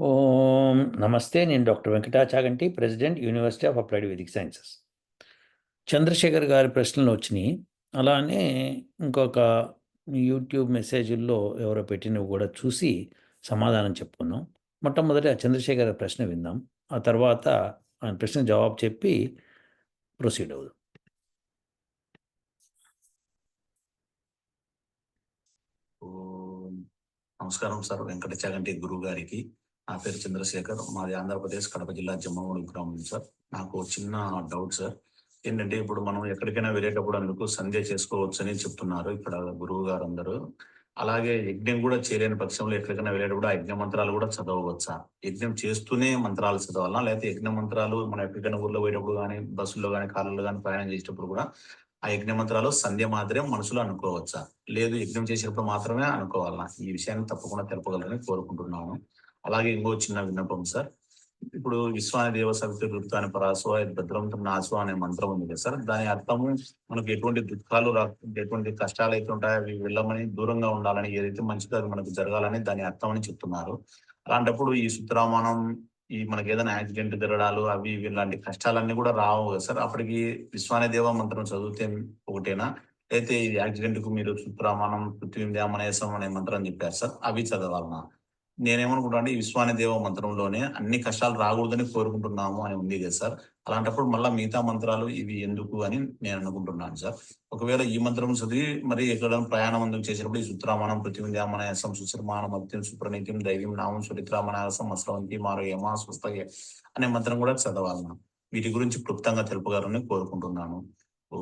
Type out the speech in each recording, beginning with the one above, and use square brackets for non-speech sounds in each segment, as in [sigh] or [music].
ఓం నమస్తే నేను doctor Venkatachaganti president university of applied Vedic sciences. Chandrashekhar గారి ప్రశ్నలు వచ్చినాయి. అలానే ఇంకొక యూట్యూబ్ మెసేజ్ల్లో ఎవరో పెట్టినవి కూడా చూసి సమాధానం చెప్పుకున్నాం. మొట్టమొదటి ఆ చంద్రశేఖర్ ప్రశ్న విందాం. ఆ తర్వాత ఆయన ప్రశ్న జవాబు చెప్పి ప్రొసీడ్ అవుదాం. నమస్కారం సార్ వెంకటచాగంటి గురువు గారికి. నా పేరు చంద్రశేఖర్. మాది ఆంధ్రప్రదేశ్ కడప జిల్లా జమ్మగూడెం గ్రామం సార్. నాకు చిన్న డౌట్ సార్. ఏంటంటే ఇప్పుడు మనం ఎక్కడికైనా వెళ్ళేటప్పుడు అందుకు సంధ్య చేసుకోవచ్చు అని చెప్తున్నారు ఇక్కడ గురువు గారు అందరూ. అలాగే యజ్ఞం కూడా చేయలేని పక్షంలో ఎక్కడికైనా వెళ్ళేటప్పుడు ఆ యజ్ఞ మంత్రాలు కూడా చదవవచ్చా? యజ్ఞం చేస్తూనే మంత్రాలు చదవాలా? లేకపోతే యజ్ఞ మంత్రాలు మనం ఎక్కడికైనా ఊర్లో పోయేటప్పుడు కానీ బస్సుల్లో కానీ కార్లలో కానీ ప్రయాణం చేసేటప్పుడు కూడా ఆ యజ్ఞ మంత్రాలు సంధ్య మాత్రమే మనసులో అనుకోవచ్చా? లేదు యజ్ఞం చేసేటప్పుడు మాత్రమే అనుకోవాలా? ఈ విషయాన్ని తప్పకుండా తెలపగలరని కోరుకుంటున్నాను. అలాగే ఇంకో చిన్న విన్నపం సార్. ఇప్పుడు విశ్వాని దేవ సవితి ఋతుని పరాశో భద్రం నాశో అనే మంత్రం ఉంది కదా సార్. దాని అర్థము మనకు ఎటువంటి దుఃఖాలు రా ఎటువంటి కష్టాలు అయితే ఉంటాయో అవి వెళ్ళమని దూరంగా ఉండాలని ఏదైతే మంచిదో అది మనకు జరగాలని దాని అర్థం అని చెప్తున్నారు. అలాంటప్పుడు ఈ సుత్రామానం ఈ మనకి ఏదైనా యాక్సిడెంట్ జరగడాలు అవి ఇలాంటి కష్టాలన్నీ కూడా రావు కదా సార్. అప్పటికి విశ్వాని దేవ మంత్రం చదివితే ఒకటేనా? అయితే ఈ యాక్సిడెంట్కు మీరు సుప్రామానం పృథ్వీదేమనేసం అనే మంత్రం చెప్పారు సార్. అవి చదవాలన్నా నేనేమనుకుంటా అంటే ఈ విశ్వాని దేవ మంత్రంలోనే అన్ని కష్టాలు రాకూడదని కోరుకుంటున్నాము అని ఉంది కదా సార్. అలాంటప్పుడు మళ్ళీ మిగతా మంత్రాలు ఇవి ఎందుకు అని నేను అనుకుంటున్నాను సార్. ఒకవేళ ఈ మంత్రం చదివి మరి ఎక్కడ ప్రయాణం అందుకు చేసినప్పుడు ఈ సుత్రామానం పృథ్వీదేమనయసం సుశ్రమానం అత్యం సుప్రనీత్యం దైవ్యం నామం సురిత్రామనాయసం అస్రవంతి మారు యమ స్వస్థయ అనే మంత్రం కూడా చదవాలన్నా వీటి గురించి క్లుప్తంగా తెలుపగలరని కోరుకుంటున్నాను. ఓ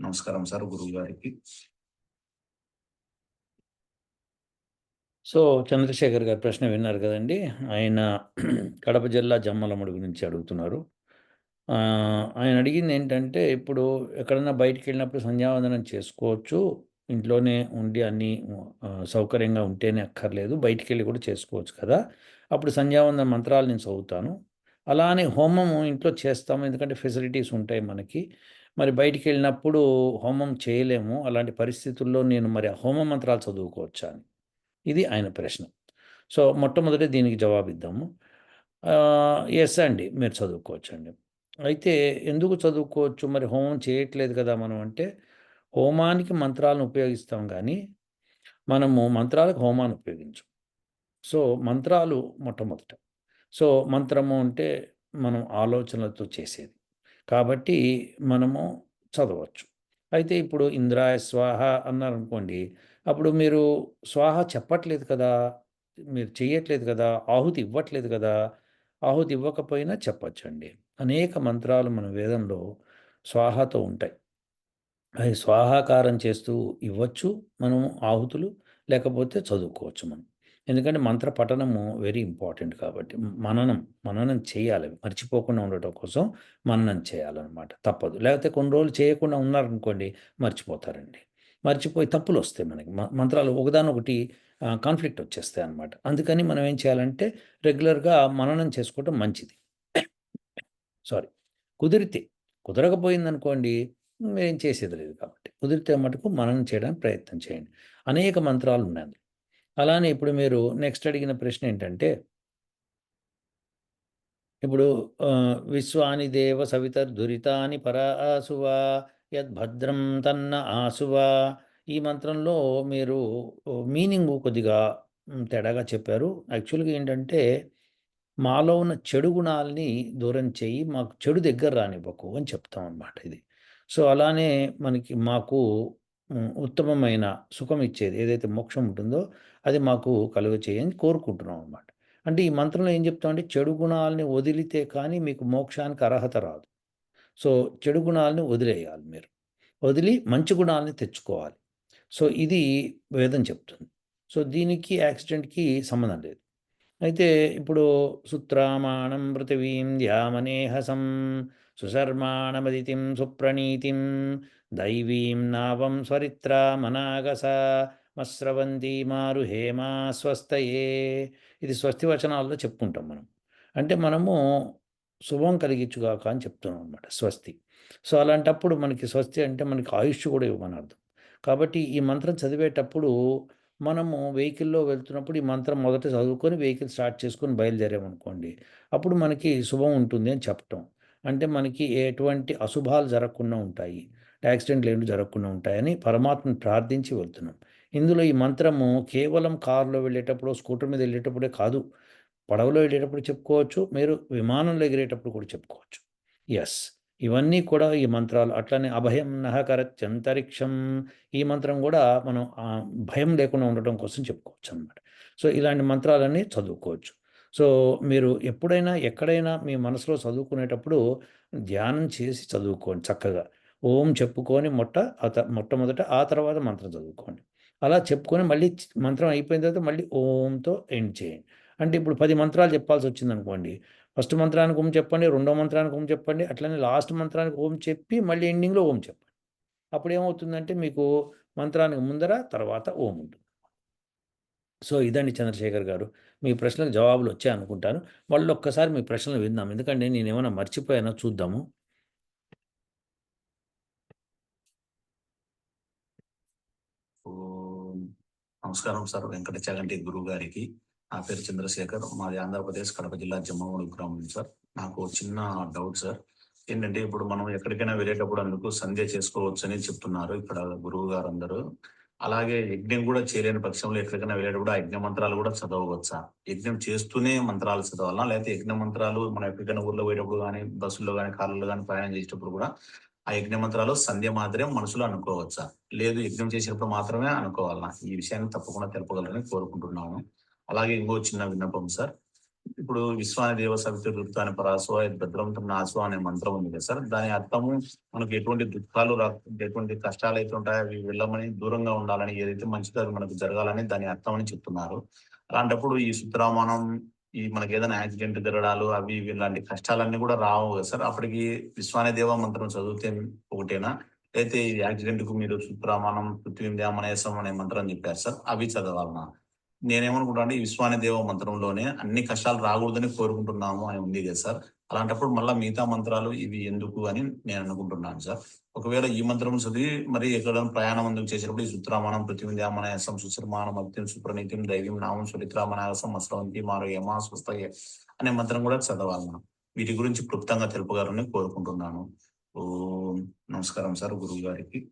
నమస్కారం సార్ గురువు గారికి సో చంద్రశేఖర్ గారి ప్రశ్న విన్నారు కదండి. ఆయన [clears throat] కడప జిల్లా జమ్మలమ్మడి గురించి అడుగుతున్నారు. ఆయన అడిగింది ఏంటంటే ఇప్పుడు ఎక్కడైనా బయటికి వెళ్ళినప్పుడు సంధ్యావందనం చేసుకోవచ్చు. ఇంట్లోనే ఉండి అన్ని సౌకర్యంగా ఉంటేనే అక్కర్లేదు. బయటికి వెళ్ళి కూడా చేసుకోవచ్చు కదా. అప్పుడు సంధ్యావందన మంత్రాలు నేను చదువుతాను. అలానే హోమము ఇంట్లో చేస్తాము. ఎందుకంటే ఫెసిలిటీస్ ఉంటాయి మనకి. మరి బయటికి వెళ్ళినప్పుడు హోమం చేయలేము. అలాంటి పరిస్థితుల్లో నేను మరి హోమ మంత్రాలు చదువుకోవచ్చా అని. ఇది ఆయన ప్రశ్న. సో మొట్టమొదటి దీనికి జవాబిద్దాము. ఎస్ అండి మీరు చదువుకోవచ్చు అండి అయితే ఎందుకు చదువుకోవచ్చు? మరి హోమం చేయట్లేదు కదా మనం అంటే హోమానికి మంత్రాలను ఉపయోగిస్తాం కానీ మనము మంత్రాలకు హోమాన్ని ఉపయోగించం. సో మంత్రాలు మొట్టమొదట. సో మంత్రము అంటే మనం ఆలోచనలతో చేసేది. కాబట్టి మనము చదవచ్చు. అయితే ఇప్పుడు ఇంద్రాయ స్వాహ అన్నారనుకోండి అప్పుడు మీరు స్వాహ చెప్పట్లేదు కదా మీరు చేయట్లేదు కదా ఆహుతి ఇవ్వట్లేదు కదా ఆహుతి ఇవ్వకపోయినా చెప్పచ్చండి. అనేక మంత్రాలు మన వేదంలో స్వాహతో ఉంటాయి. అవి స్వాహాకారం చేస్తూ ఇవ్వచ్చు మనము ఆహుతులు లేకపోతే చదువుకోవచ్చు మనం. ఎందుకంటే మంత్ర పఠనము వెరీ ఇంపార్టెంట్ కాబట్టి మననం మననం చేయాలి. మర్చిపోకుండా ఉండటం కోసం మననం చేయాలన్నమాట. తప్పదు. లేకపోతే కొన్ని రోజులు చేయకుండా ఉన్నారనుకోండి మర్చిపోతారండి. మర్చిపోయి తప్పులు వస్తాయి మనకి. మ- మంత్రాలు ఒకదానొకటి కాన్ఫ్లిక్ట్ వచ్చేస్తాయి అన్నమాట. అందుకని మనం ఏం చేయాలంటే రెగ్యులర్గా మననం చేసుకోవటం మంచిది. సారీ. కుదిరితే కుదరకపోయిందనుకోండి ఏం చేసేది లేదు కాబట్టి. కుదిరితే మటుకు మననం చేయడానికి ప్రయత్నం చేయండి. అనేక మంత్రాలు ఉన్నాయి అలానే ఇప్పుడు మీరు నెక్స్ట్ అడిగిన ప్రశ్న ఏంటంటే ఇప్పుడు విశ్వాని దేవ సవితర్ దురితాని పరాసువా యద్భద్రం తన్న ఆసువా ఈ మంత్రంలో మీరు మీనింగ్ కొద్దిగా తేడాగా చెప్పారు. యాక్చువల్గా ఏంటంటే మాలో ఉన్న చెడు గుణాలని దూరం చేయి మాకు చెడు దగ్గర రానివ్వకు అని చెప్తాం అనమాట ఇది. సో అలానే మనకి మాకు ఉత్తమమైన సుఖం ఇచ్చేది ఏదైతే మోక్షం ఉంటుందో అది మాకు కలుగ చేయని కోరుకుంటున్నాం అనమాట అంటే ఈ మంత్రంలో ఏం చెప్తామంటే చెడు గుణాలని వదిలితే కానీ మీకు మోక్షానికి అర్హత రాదు. సో చెడు గుణాలని వదిలేయాలి మీరు. వదిలి మంచి గుణాలని తెచ్చుకోవాలి. సో ఇది వేదం చెప్తుంది. సో దీనికి యాక్సిడెంట్కి సంబంధం లేదు. అయితే ఇప్పుడు సుత్రామాణం పృథివీం ధ్యామనేహసం సుశర్మాణమదితిం సుప్రణీతిం దైవీం నావం స్వరిత్రామనాగస మస్రవంతి మారు హేమా స్వస్థయే ఇది స్వస్తి వచనాల్లో చెప్పుకుంటాం మనం. అంటే మనము శుభం కలిగించుగాక అని చెప్తున్నాం అనమాట స్వస్తి సో అలాంటప్పుడు మనకి స్వస్తి అంటే మనకి ఆయుష్ కూడా ఇవ్వమని అర్థం కాబట్టి ఈ మంత్రం చదివేటప్పుడు మనము వెహికల్‌లో వెళ్తున్నప్పుడు ఈ మంత్రం మొదట చదువుకొని వెహికల్ స్టార్ట్ చేసుకొని బయలుదేరామనుకోండి. అప్పుడు మనకి శుభం ఉంటుంది అని చెప్పటం. అంటే మనకి ఎటువంటి అశుభాలు జరగకుండా ఉంటాయి. యాక్సిడెంట్‌లు ఏమి జరగకుండా ఉంటాయని పరమాత్మని ప్రార్థించి వెళ్తున్నాం. ఇందులో ఈ మంత్రము కేవలం కారులో వెళ్ళేటప్పుడు స్కూటర్ మీద వెళ్ళేటప్పుడే కాదు. పడవలో వెళ్ళేటప్పుడు చెప్పుకోవచ్చు. మీరు విమానంలో ఎగిరేటప్పుడు కూడా చెప్పుకోవచ్చు. ఎస్ ఇవన్నీ కూడా ఈ మంత్రాలు. అట్లనే అభయం నహకరత్యంతరిక్షం ఈ మంత్రం కూడా మనం భయం లేకుండా ఉండటం కోసం చెప్పుకోవచ్చు అనమాట సో, ఇలాంటి మంత్రాలన్నీ చదువుకోవచ్చు. సో, మీరు ఎప్పుడైనా, ఎక్కడైనా మీ మనసులో చదువుకునేటప్పుడు ధ్యానం చేసి చదువుకోండి చక్కగా. ఓం చెప్పుకొని మొట్ట మొట్టమొదట ఆ తర్వాత మంత్రం చదువుకోండి. అలా చెప్పుకొని మళ్ళీ మంత్రం అయిపోయిన తర్వాత మళ్ళీ ఓంతో ఎండ్ చేయండి. అంటే ఇప్పుడు పది మంత్రాలు చెప్పాల్సి వచ్చింది అనుకోండి ఫస్ట్ మంత్రానికి ఓం చెప్పండి. రెండో మంత్రానికి ఓం చెప్పండి. అట్లనే లాస్ట్ మంత్రానికి ఓం చెప్పి మళ్ళీ ఎండింగ్‌లో ఓం చెప్పండి. అప్పుడు ఏమవుతుందంటే మీకు మంత్రానికి ముందర, తర్వాత ఓం ఉంటుంది. సో, ఇదండి చంద్రశేఖర్ గారు. మీ ప్రశ్నలకు జవాబులు వచ్చే అనుకుంటాను మళ్ళీ ఒక్కసారి మీ ప్రశ్నలు విందాం. ఎందుకంటే నేను ఏమైనా మర్చిపోయానో చూద్దాము. నమస్కారం సార్. వెంకటచగంటి గురువు గారికి. నా పేరు చంద్రశేఖర్. మాది ఆంధ్రప్రదేశ్ కడప జిల్లా జమ్మవోడు గ్రామం సార్. నాకు చిన్న డౌట్ సార్. ఏంటంటే ఇప్పుడు మనం ఎక్కడికైనా వెళ్ళేటప్పుడు అందుకు సంధ్య చేసుకోవచ్చని చెప్తున్నారు ఇక్కడ గురువు గారు అందరూ అలాగే యజ్ఞం కూడా చేయలేని పక్షంలో ఎక్కడికైనా వెళ్ళేటప్పుడు ఆ యజ్ఞ మంత్రాలు కూడా చదవవచ్చా? యజ్ఞం చేస్తూనే మంత్రాలు చదవాలా? లేకపోతే యజ్ఞ మంత్రాలు మనం ఎక్కడికైనా ఊర్లో పోయేటప్పుడు కానీ బస్సుల్లో కానీ కార్‌లలో కానీ ప్రయాణం చేసేటప్పుడు కూడా ఆ యజ్ఞ మంత్రాలు సంధ్య మాత్రమే మనసులో అనుకోవచ్చా? లేదు యజ్ఞం చేసినప్పుడు మాత్రమే అనుకోవాలనా? ఈ విషయాన్ని తప్పకుండా తెలపగలరని కోరుకుంటున్నాను. అలాగే ఇంకో చిన్న విన్నపం సార్. ఇప్పుడు విశ్వాని దేవ సవితుర్వృతాని పరాశో భద్రం నాశో అనే మంత్రం ఉంది కదా సార్. దాని అర్థము మనకు ఎటువంటి దుఃఖాలు రా ఎటువంటి అయితే ఉంటాయో అవి వెళ్ళమని, దూరంగా ఉండాలని, ఏదైతే మంచిదో అది మనకు జరగాలని దాని అర్థం అని చెప్తున్నారు. అలాంటప్పుడు ఈ సుత్రామానం ఈ మనకి ఏదైనా యాక్సిడెంట్ జరగడాలు అవి ఇవి ఇలాంటి కష్టాలన్నీ కూడా రావు కదా సార్. అప్పటికి విశ్వాని దేవ మంత్రం చదివితే ఒకటేనా? అయితే ఈ యాక్సిడెంట్కు మీరు సుత్తరామానం, పృథ్వీంద్యామనేసం అనే మంత్రం చెప్పారు సార్. అవి చదవాలన్నా నేనేమనుకుంటా అంటే ఈ విశ్వాని దేవ మంత్రంలోనే అన్ని కష్టాలు రాకూడదని కోరుకుంటున్నాము అని ఉంది కదా సార్. అలాంటప్పుడు మళ్ళా మిగతా మంత్రాలు ఇవి ఎందుకు అని నేను అనుకుంటున్నాను సార్. ఒకవేళ ఈ మంత్రం చదివి మరి ఎక్కడ ప్రయాణం అందుకు చేసినప్పుడు ఈ సుత్తరామానం, పృథ్వీంద్యామనేసం, సుశ్రమానం, అత్యం సుప్రనీతిం దైవం నామం సురిత్రామనాయసం అస్రవంతి మారు యమా స్వస్తయే అనే మంత్రం కూడా చదవాలి మనం వీటి గురించి క్లుప్తంగా తెలుపగలరని కోరుకుంటున్నాను. ఓ నమస్కారం సార్ గురువు గారికి.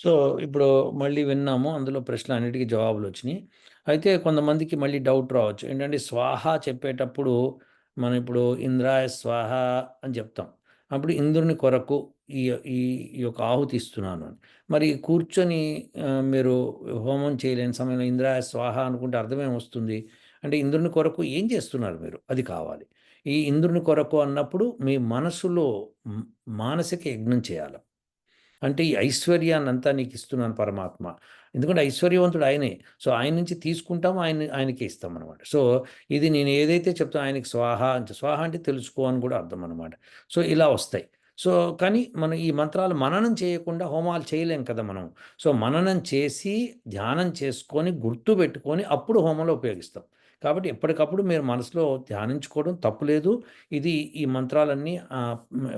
సో, ఇప్పుడు మళ్ళీ విన్నాము. అందులో ప్రశ్నలన్నిటికి జవాబులొచ్చినియి. అయితే కొంతమందికి మళ్ళీ డౌట్ రావచ్చు. ఏంటంటే స్వాహ చెప్పేటప్పుడు మనం ఇప్పుడు ఇంద్రాయ స్వాహ అని చెప్తాం. అప్పుడు ఇంద్రుని కొరకు ఈ ఈ ఈ యొక్క ఆహుతి ఇస్తున్నాను అని. మరి కూర్చొని మీరు హోమం చేయలేని సమయంలో ఇంద్రాయ స్వాహ అనుకుంటే అర్థమేమొస్తుంది? అంటే ఇంద్రుని కొరకు ఏం చేస్తున్నారు మీరు? అది కావాలి. ఈ ఇంద్రుని కొరకు అన్నప్పుడు మీ మనసులో మానసిక యజ్ఞం చేయాలి అంటే ఈ ఐశ్వర్యానంతా నీకు ఇస్తున్నాను పరమాత్మ. ఎందుకంటే ఐశ్వర్యవంతుడు ఆయనే. సో, ఆయన నుంచి తీసుకుంటాం. ఆయన ఆయనకే ఇస్తామనమాట. సో, ఇది నేను ఏదైతే చెప్తాను ఆయనకి స్వాహ అంటే స్వాహ అంటే తెలుసుకో అని కూడా అర్థం అనమాట. సో, ఇలా వస్తాయి. సో, కానీ మనం ఈ మంత్రాలు మననం చేయకుండా హోమాలు చేయలేం కదా మనం. సో, మననం చేసి, ధ్యానం చేసుకొని, గుర్తు పెట్టుకొని అప్పుడు హోమంలో ఉపయోగిస్తాం. కాబట్టి ఎప్పటికప్పుడు మీరు మనసులో ధ్యానించుకోవడం తప్పులేదు. ఇది ఈ మంత్రాలన్నీ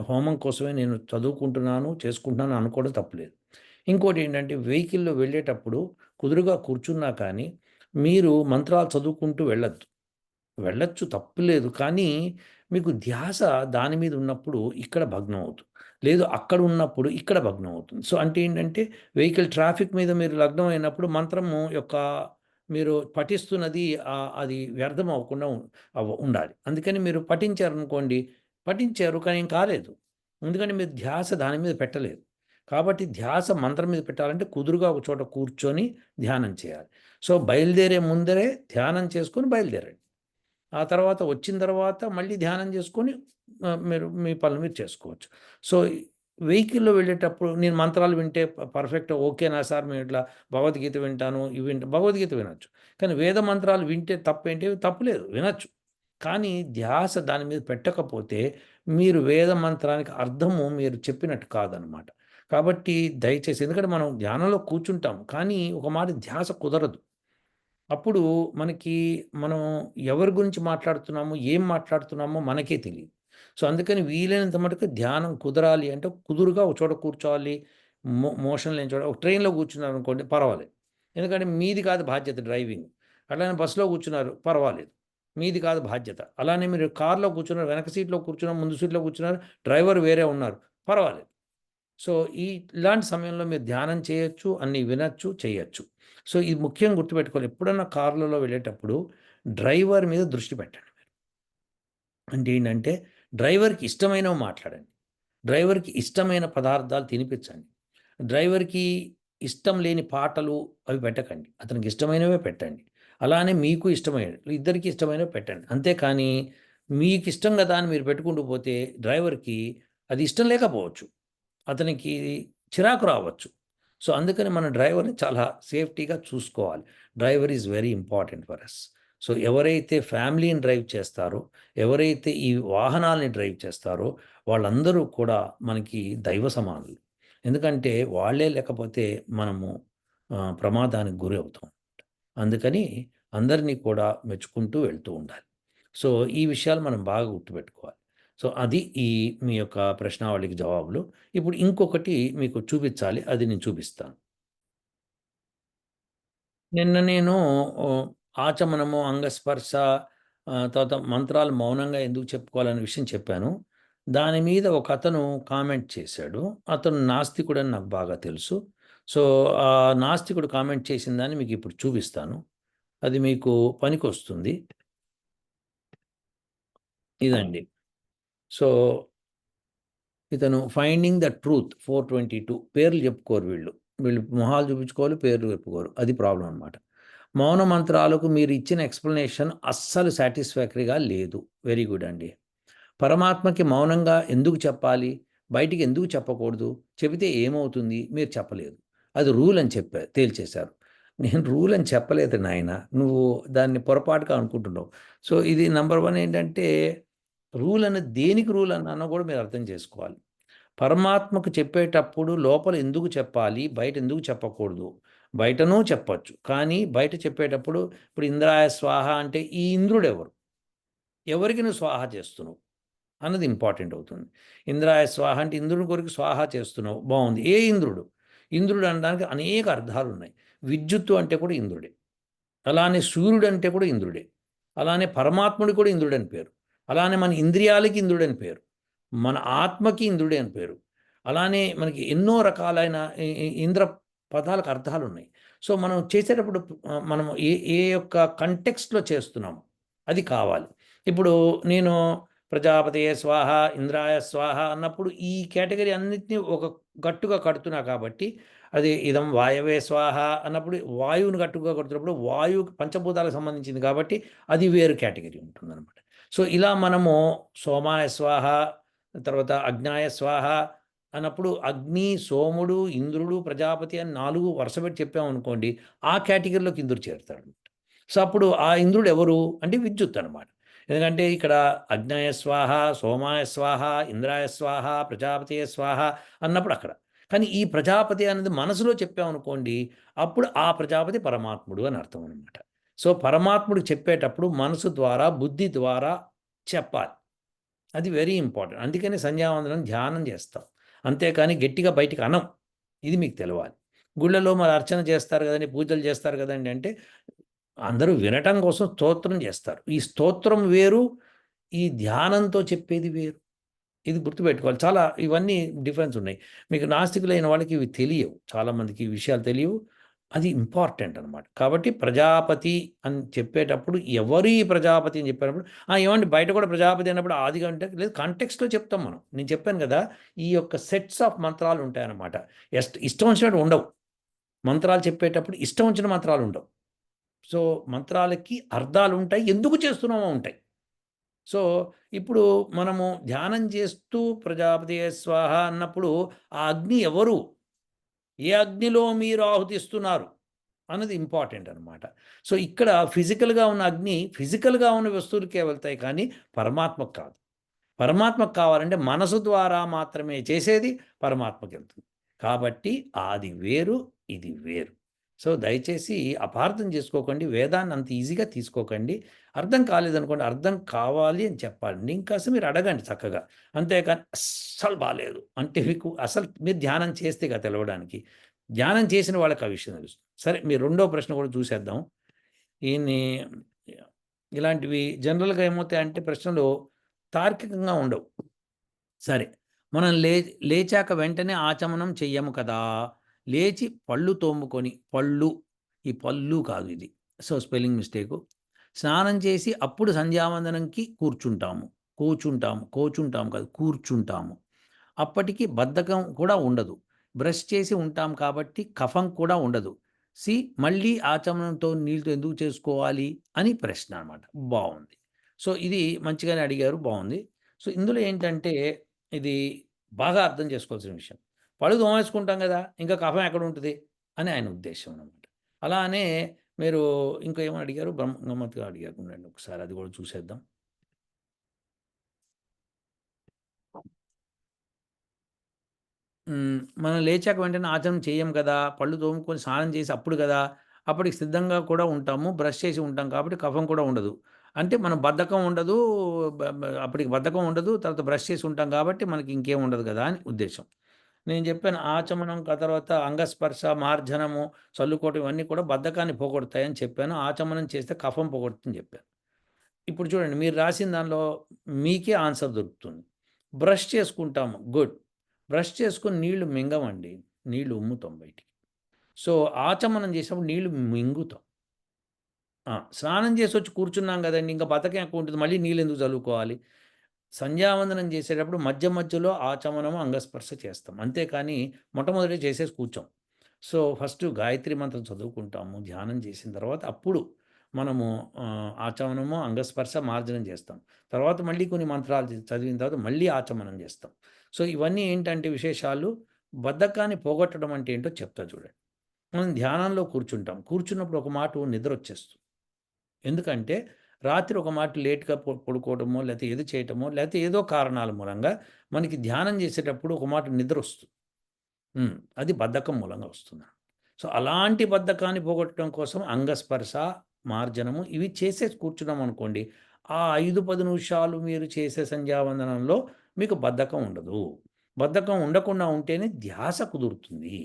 హోమం కోసమే నేను చదువుకుంటున్నాను, చేసుకుంటున్నాను అనుకోవడం తప్పులేదు. ఇంకోటి ఏంటంటే వెహికల్‌లో వెళ్ళేటప్పుడు కుదురుగా కూర్చున్నా కానీ, మీరు మంత్రాలు చదువుకుంటూ వెళ్ళొద్దు. వెళ్ళొచ్చు తప్పులేదు. కానీ మీకు ధ్యాస దాని మీద ఉన్నప్పుడు ఇక్కడ భగ్నం అవుతుంది. లేదు అక్కడ ఉన్నప్పుడు ఇక్కడ భగ్నం అవుతుంది. సో, అంటే ఏంటంటే వెహికల్ ట్రాఫిక్ మీద మీరు లగ్నం అయినప్పుడు మంత్రము యొక్క మీరు పఠిస్తున్నది అది వ్యర్థం అవ్వకుండా ఉండాలి. అందుకని మీరు పఠించారనుకోండి, పఠించారు కానీ ఏం కాలేదు. ఎందుకంటే మీరు ధ్యాస దాని మీద పెట్టలేదు. కాబట్టి ధ్యాస మంత్రం మీద పెట్టాలంటే కుదురుగా ఒక చోట కూర్చొని ధ్యానం చేయాలి. సో, బయలుదేరే ముందరే ధ్యానం చేసుకొని బయలుదేరండి. ఆ తర్వాత వచ్చిన తర్వాత మళ్ళీ ధ్యానం చేసుకొని మీరు మీ పనులు మీరు చేసుకోవచ్చు. సో, వెహికల్‌లో వెళ్ళేటప్పుడు నేను మంత్రాలు వింటే పర్ఫెక్ట్ ఓకేనా సార్ మేము ఇట్లా భగవద్గీత వింటాను, ఇవి వింటా భగవద్గీత వినొచ్చు. కానీ వేద మంత్రాలు వింటే తప్పేంటి? తప్పులేదు వినొచ్చు. కానీ ధ్యాస దాని మీద పెట్టకపోతే మీరు వేద మంత్రానికి అర్థము మీరు చెప్పినట్టు కాదనమాట. కాబట్టి దయచేసి ఎందుకంటే మనం ధ్యానంలో కూర్చుంటాం. కానీ ఒక మాట ధ్యాస కుదరదు. అప్పుడు మనకి మనం ఎవరి గురించి మాట్లాడుతున్నామో, ఏం మాట్లాడుతున్నామో మనకే తెలియదు సో, అందుకని వీలైనంత మటుకు ధ్యానం కుదరాలి. అంటే కుదురుగా ఒక చోట కూర్చోవాలి. మో మోషన్ లేని చోట ఒక ట్రైన్‌లో కూర్చున్నారు అనుకోండి పర్వాలేదు. ఎందుకంటే మీది కాదు బాధ్యత డ్రైవింగ్. అట్లానే బస్సులో కూర్చున్నారు పర్వాలేదు. మీది కాదు బాధ్యత. అలానే మీరు కార్లో కూర్చున్నారు వెనక సీట్లో కూర్చున్నారు ముందు సీట్లో కూర్చున్నారు డ్రైవర్ వేరే ఉన్నారు పర్వాలేదు. సో ఈ ఇలాంటి సమయంలో మీరు ధ్యానం చేయొచ్చు అన్ని వినొచ్చు చేయొచ్చు. సో ఇది ముఖ్యంగా గుర్తుపెట్టుకోవాలి. ఎప్పుడన్నా కార్లలో వెళ్ళేటప్పుడు డ్రైవర్ మీద దృష్టి పెట్టండి మీరు. అంటే ఏంటంటే డ్రైవర్కి ఇష్టమైనవి మాట్లాడండి. డ్రైవర్కి ఇష్టమైన పదార్థాలు తినిపించండి. డ్రైవర్కి ఇష్టం లేని పాటలు అవి పెట్టకండి. అతనికి ఇష్టమైనవే పెట్టండి. అలానే మీకు ఇష్టమైన ఇద్దరికి ఇష్టమైనవి పెట్టండి. అంతేకాని మీకు ఇష్టం కదా అని మీరు పెట్టుకుంటూ పోతే డ్రైవర్కి అది ఇష్టం లేకపోవచ్చు. అతనికి చిరాకు రావచ్చు. సో అందుకని మన డ్రైవర్ని చాలా సేఫ్టీగా చూసుకోవాలి. Driver is very important for us. So ఎవరైతే ఫ్యామిలీని డ్రైవ్ చేస్తారో ఎవరైతే ఈ వాహనాల్ని డ్రైవ్ చేస్తారో వాళ్ళందరూ కూడా మనకి దైవ సమానులు. ఎందుకంటే వాళ్ళే లేకపోతే మనము ప్రమాదానికి గురి అవుతాం. అందుకని అందరినీ కూడా మెచ్చుకుంటూ వెళ్తూ ఉండాలి. సో ఈ విషయాలు మనం బాగా గుర్తుపెట్టుకోవాలి. సో అది ఈ మీ యొక్క ప్రశ్నావళికి జవాబులు. ఇప్పుడు ఇంకొకటి మీకు చూపించాలి. అది నేను చూపిస్తాను. నిన్న నేను ఆచమనము అంగస్పర్శ తర్వాత మంత్రాలు మౌనంగా ఎందుకు చెప్పుకోవాలనే విషయం చెప్పాను. దాని మీద ఒక అతను కామెంట్ చేశాడు. అతను నాస్తికుడు అని నాకు బాగా తెలుసు. సో ఆ నాస్తికుడు కామెంట్ చేసిన దాన్ని మీకు ఇప్పుడు చూపిస్తాను. అది మీకు పనికొస్తుంది. ఇదండి. సో ఇతను finding the truth four twenty two పేర్లు చెప్పుకోరు వీళ్ళు. వీళ్ళు మొహాలు చూపించుకోవాలి పేర్లు చెప్పుకోరు. అది ప్రాబ్లం అనమాట మౌన మంత్రాలకు మీరు ఇచ్చిన ఎక్స్ప్లెనేషన్ అస్సలు సాటిస్ఫాక్టరీగా లేదు. వెరీ గుడ్ అండి. పరమాత్మకి మౌనంగా ఎందుకు చెప్పాలి? బయటికి ఎందుకు చెప్పకూడదు? చెబితే ఏమవుతుంది? మీరు చెప్పలేదు. అది రూల్ అని చెప్పా తేల్చేశారు. నేను రూల్ అని చెప్పలేదు నాయన. నువ్వు దాన్ని పొరపాటుగా అనుకుంటున్నావు. సో ఇది నంబర్ వన్ ఏంటంటే రూల్ అనేది దేనికి రూల్ అన్నానో కూడా మీరు అర్థం చేసుకోవాలి. పరమాత్మకు చెప్పేటప్పుడు లోపల ఎందుకు చెప్పాలి? బయట ఎందుకు చెప్పకూడదు? బయటనూ చెప్పచ్చు. కానీ బయట చెప్పేటప్పుడు ఇప్పుడు ఇంద్రాయ స్వాహ అంటే ఈ ఇంద్రుడు ఎవరు ఎవరికి నువ్వు స్వాహ చేస్తున్నావు? అన్నది ఇంపార్టెంట్ అవుతుంది. ఇంద్రాయ స్వాహ అంటే ఇంద్రుడి కొరకు స్వాహ చేస్తున్నావు. బాగుంది. ఏ ఇంద్రుడు? ఇంద్రుడు అనడానికి అనేక అర్థాలు ఉన్నాయి విద్యుత్తు అంటే కూడా ఇంద్రుడే. అలానే సూర్యుడు అంటే కూడా ఇంద్రుడే. అలానే పరమాత్ముడు కూడా ఇంద్రుడు అని పేరు. అలానే మన ఇంద్రియాలకి ఇంద్రుడు అని పేరు. మన ఆత్మకి ఇంద్రుడే అని పేరు. అలానే మనకి ఎన్నో రకాలైన ఇంద్ర పదాలకు అర్థాలు ఉన్నాయి సో మనం చేసేటప్పుడు మనం ఏ ఏ యొక్క కంటెక్స్ట్లో చేస్తున్నాము అది కావాలి. ఇప్పుడు నేను ప్రజాపతయ స్వాహ ఇంద్రాయ స్వాహ అన్నప్పుడు ఈ కేటగిరీ అన్నింటినీ ఒక గట్టుగా కడుతున్నా కాబట్టి అది ఇదం వాయవే స్వాహ అన్నప్పుడు వాయువుని గట్టుగా కడుతున్నప్పుడు వాయువు పంచభూతాలకు సంబంధించింది కాబట్టి అది వేరు కేటగిరీ ఉంటుందన్నమాట. సో ఇలా మనము సోమాయ స్వాహ తర్వాత అజ్ఞాయ స్వాహ అన్నప్పుడు అగ్ని సోముడు ఇంద్రుడు ప్రజాపతి అని నాలుగు వరుసపెట్టి చెప్పామనుకోండి ఆ కేటగిరీలోకి ఇంద్రుడు చేరుతాడు సో అప్పుడు ఆ ఇంద్రుడు ఎవరు? అంటే విద్యుత్ అనమాట ఎందుకంటే ఇక్కడ అగ్నాయ స్వాహ సోమాయ స్వాహ ఇంద్రాయ స్వాహ ప్రజాపతి స్వాహ అన్నప్పుడు అక్కడ. కానీ ఈ ప్రజాపతి అనేది మనసులో చెప్పామనుకోండి అప్పుడు ఆ ప్రజాపతి పరమాత్ముడు అని అర్థం అనమాట సో పరమాత్ముడు చెప్పేటప్పుడు మనసు ద్వారా బుద్ధి ద్వారా చెప్పాలి. అది వెరీ ఇంపార్టెంట్. అందుకని సంధ్యావందనం ధ్యానం చేస్తాం. అంతేకాని గట్టిగా బయటికి అనం. ఇది మీకు తెలియాలి గుళ్ళలో మరి అర్చన చేస్తారు కదండి పూజలు చేస్తారు కదండి అంటే అందరూ వినటం కోసం స్తోత్రం చేస్తారు. ఈ స్తోత్రం వేరు ఈ ధ్యానంతో చెప్పేది వేరు. ఇది గుర్తుపెట్టుకోవాలి. చాలా ఇవన్నీ డిఫరెన్స్ ఉన్నాయి. మీకు నాస్తికులైన వాళ్ళకి ఇవి తెలియవు. చాలామందికి ఈ విషయాలు తెలియవు. అది ఇంపార్టెంట్ అనమాట కాబట్టి ప్రజాపతి అని చెప్పేటప్పుడు ఎవరి ప్రజాపతి అని చెప్పేటప్పుడు ఏమండి బయట కూడా ప్రజాపతి అన్నప్పుడు ఆదిగా అంటే లేదు కాంటెక్స్ట్లో చెప్తాం మనం. నేను చెప్పాను కదా ఈ యొక్క సెట్స్ ఆఫ్ మంత్రాలు ఉంటాయన్నమాట. ఎస్ట్ ఇష్టం వచ్చినట్టు ఉండవు. మంత్రాలు చెప్పేటప్పుడు ఇష్టం వచ్చిన మంత్రాలు ఉండవు. సో మంత్రాలకి అర్థాలు ఉంటాయి ఎందుకు చేస్తున్నామో ఉంటాయి. సో ఇప్పుడు మనము ధ్యానం చేస్తూ ప్రజాపతి స్వాహ అన్నప్పుడు ఆ అగ్ని ఎవరు? ఏ అగ్నిలో మీరు ఆహుతిస్తున్నారు? అన్నది ఇంపార్టెంట్ అనమాట సో ఇక్కడ ఫిజికల్గా ఉన్న అగ్ని ఫిజికల్గా ఉన్న వస్తువులకే వెళ్తాయి కానీ పరమాత్మకు కాదు. పరమాత్మకు కావాలంటే మనసు ద్వారా మాత్రమే చేసేది పరమాత్మకి వెళ్తుంది కాబట్టి అది వేరు ఇది వేరు. సో దయచేసి అపార్థం చేసుకోకండి. వేదాన్ని అంత ఈజీగా తీసుకోకండి. అర్థం కాలేదనుకోండి అర్థం కావాలి అని చెప్పాలి. ఇంకాస్త మీరు అడగండి చక్కగా. అంతేకాని అస్సలు బాగాలేదు అంటే మీకు అసలు మీరు ధ్యానం చేస్తే కదా తెలవడానికి. ధ్యానం చేసిన వాళ్ళకి ఆ విషయం తెలుస్తుంది సరే మీ రెండో ప్రశ్న కూడా చూసేద్దాం. ఈయన్ని ఇలాంటివి జనరల్గా ఏమవుతాయంటే ప్రశ్నలు తార్కికంగా ఉండవు. సరే మనం లే లేచాక వెంటనే ఆచమనం చెయ్యము కదా. లేచి పళ్ళు తోముకొని పళ్ళు ఈ పళ్ళు కాదు ఇది. So spelling mistake. స్నానం చేసి అప్పుడు సంధ్యావందనంకి కూర్చుంటాము. కూర్చుంటాము కూర్చుంటాము కాదు కూర్చుంటాము. అప్పటికి బద్ధకం కూడా ఉండదు. బ్రష్ చేసి ఉంటాం కాబట్టి కఫం కూడా ఉండదు. సి మళ్ళీ ఆచమనంతో నీళ్ళతో ఎందుకు చేసుకోవాలి అని ప్రశ్న అనమాట బాగుంది సో ఇది మంచిగానే అడిగారు బాగుంది సో ఇందులో ఏంటంటే ఇది బాగా అర్థం చేసుకోవాల్సిన విషయం. పళ్ళు దోమేసుకుంటాం కదా ఇంకా కఫం ఎక్కడ ఉంటుంది? అని ఆయన ఉద్దేశం అనమాట అలానే మీరు ఇంకా ఏమని అడిగారు? బ్రహ్మ గమ్మత్తుగా అడిగారు ఉండండి ఒకసారి అది కూడా చూసేద్దాం. మనం లేచాక వెంటనే ఆచరణ చేయం కదా పళ్ళు తోముకొని స్నానం చేసి అప్పుడు కదా అప్పటికి సిద్ధంగా కూడా ఉంటాము బ్రష్ చేసి ఉంటాం కాబట్టి కఫం కూడా ఉండదు. అంటే మనం బద్ధకం ఉండదు అప్పటికి బద్ధకం ఉండదు తర్వాత బ్రష్ చేసి ఉంటాం కాబట్టి మనకి ఇంకేం ఉండదు కదా అని ఉద్దేశం. నేను చెప్పాను ఆచమనం తర్వాత అంగస్పర్శ మార్జనము చల్లుకోవటం ఇవన్నీ కూడా బద్ధకాన్ని పోగొడతాయని చెప్పాను. ఆచమనం చేస్తే కఫం పోగొడుతుందని చెప్పాను. ఇప్పుడు చూడండి మీరు రాసిన దానిలో మీకే ఆన్సర్ దొరుకుతుంది. బ్రష్ చేసుకుంటాము. గుడ్. బ్రష్ చేసుకుని నీళ్ళు మింగమండి. నీళ్ళు ఉమ్ముతాం బయటికి. సో ఆచమనం చేసినప్పుడు నీళ్ళు మింగుతాం. స్నానం చేసి వచ్చి కూర్చున్నాం కదండి ఇంకా బతకం ఎక్కువ ఉంటుంది. మళ్ళీ నీళ్ళు ఎందుకు చల్లుకోవాలి? సంధ్యావందనం చేసేటప్పుడు మధ్య మధ్యలో ఆచమనము అంగస్పర్శ చేస్తాం. అంతేకాని మొట్టమొదటి చేసేసి కూర్చోం. సో ఫస్ట్ గాయత్రి మంత్రం చదువుకుంటాము ధ్యానం చేసిన తర్వాత అప్పుడు మనము ఆచమనము అంగస్పర్శ మార్జనం చేస్తాం. తర్వాత మళ్ళీ కొన్ని మంత్రాలు చదివిన తర్వాత మళ్ళీ ఆచమనం చేస్తాం. సో ఇవన్నీ ఏంటంటే విశేషాలు? బద్ధకాన్ని పోగొట్టడం అంటే ఏంటో చెప్తా చూడండి. మనం ధ్యానంలో కూర్చుంటాం. కూర్చున్నప్పుడు ఒక మాట నిద్ర వచ్చేస్తుంది ఎందుకంటే రాత్రి ఒక మాట లేట్గా పడుకోవడమో లేకపోతే ఏది చేయటమో లేకపోతే ఏదో కారణాల మూలంగా మనకి ధ్యానం చేసేటప్పుడు ఒక మాట నిద్ర వస్తుంది. అది బద్ధకం మూలంగా వస్తుంది. సో అలాంటి బద్ధకాన్ని పోగొట్టడం కోసం అంగస్పర్శ మార్జనము ఇవి చేసే కూర్చున్నాం అనుకోండి ఆ ఐదు పది నిమిషాలు మీరు చేసే సంధ్యావందనంలో మీకు బద్ధకం ఉండదు. బద్ధకం ఉండకుండా ఉంటేనే ధ్యాస కుదురుతుంది.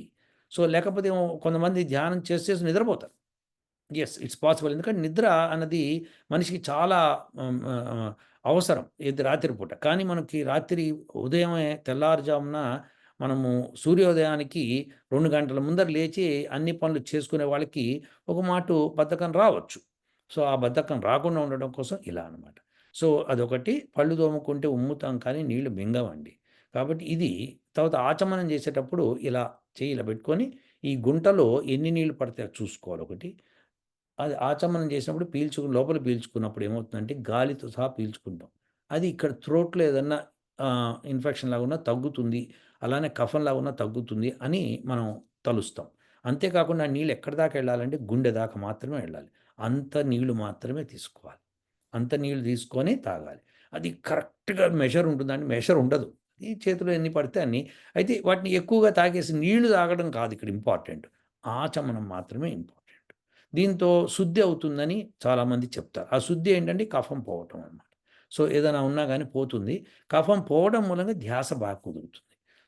సో లేకపోతే కొంతమంది ధ్యానం చేసేసి నిద్రపోతారు. ఎస్ ఇట్స్ పాసిబుల్ ఎందుకంటే నిద్ర అన్నది మనిషికి చాలా అవసరం ఇది రాత్రిపూట కానీ మనకి రాత్రి ఉదయమే తెల్లారుజామున మనము సూర్యోదయానికి రెండు గంటల ముందర లేచి అన్ని పనులు చేసుకునే వాళ్ళకి ఒక మాట బద్ధకం రావచ్చు. సో ఆ బద్ధకం రాకుండా ఉండడం కోసం ఇలా అనమాట సో అదొకటి. పళ్ళు తోముకుంటే ఉమ్ముతాం కానీ నీళ్ళు మింగవండి. కాబట్టి ఇది తర్వాత ఆచమనం చేసేటప్పుడు ఇలా చేయి ఇలా పెట్టుకొని ఈ గుంటలో ఎన్ని నీళ్ళు పడతాయో చూసుకోవాలి ఒకటి. అది ఆచమనం చేసినప్పుడు పీల్చుకుని లోపల పీల్చుకున్నప్పుడు ఏమవుతుందంటే గాలితో సహా పీల్చుకుంటాం. అది ఇక్కడ థ్రోట్లో ఏదన్నా ఇన్ఫెక్షన్ లాగున్నా తగ్గుతుంది అలానే కఫం లాగా ఉన్నా తగ్గుతుంది అని మనం తలుస్తాం. అంతేకాకుండా ఆ నీళ్ళు ఎక్కడి దాకా వెళ్ళాలంటే గుండె దాకా మాత్రమే వెళ్ళాలి. అంత నీళ్ళు మాత్రమే తీసుకోవాలి. అంత నీళ్ళు తీసుకొని తాగాలి. అది కరెక్ట్గా మెషర్ ఉంటుందండి. మెషర్ ఉండదు. ఈ చేతిలో ఎన్ని పడితే అన్ని. అయితే వాటిని ఎక్కువగా తాగేసి నీళ్ళు తాగడం కాదు ఇక్కడ ఇంపార్టెంట్. ఆచమనం మాత్రమే ఇంపార్టెంట్. దీంతో శుద్ధి అవుతుందని చాలామంది చెప్తారు. ఆ శుద్ధి ఏంటంటే కఫం పోవటం అన్నమాట. సో ఏదైనా ఉన్నా కానీ పోతుంది. కఫం పోవడం మూలంగా ధ్యాస బాగా కుదురుతుంది.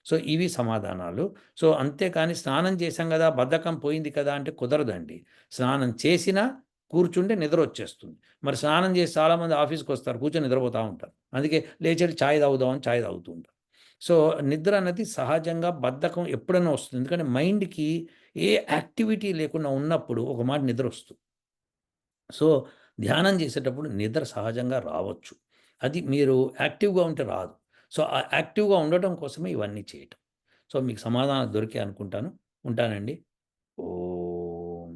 సో ఇవి సమాధానాలు. సో అంతేకాని స్నానం చేశాం కదా బద్ధకం పోయింది కదా అంటే కుదరదండి. స్నానం చేసినా కూర్చుంటే నిద్ర వచ్చేస్తుంది. మరి స్నానం చేసి చాలామంది ఆఫీస్కి వస్తారు కూర్చొని నిద్రపోతూ ఉంటారు. అందుకే లేచి ఛాయ్ తాగుదామని ఛాయ్ తాగుతూ ఉంటారు. సో నిద్ర అనేది సహజంగా బద్ధకం ఎప్పుడైనా వస్తుంది. ఎందుకంటే మైండ్కి ఏ యాక్టివిటీ లేకుండా ఉన్నప్పుడు ఒక మాట నిద్ర వస్తుంది సో ధ్యానం చేసేటప్పుడు నిద్ర సహజంగా రావచ్చు. అది మీరు యాక్టివ్గా ఉంటే రాదు. సో ఆ యాక్టివ్గా ఉండటం కోసమే ఇవన్నీ చేయటం. సో మీకు సమాధానం దొరికే అనుకుంటాను. ఉంటానండి. ఓ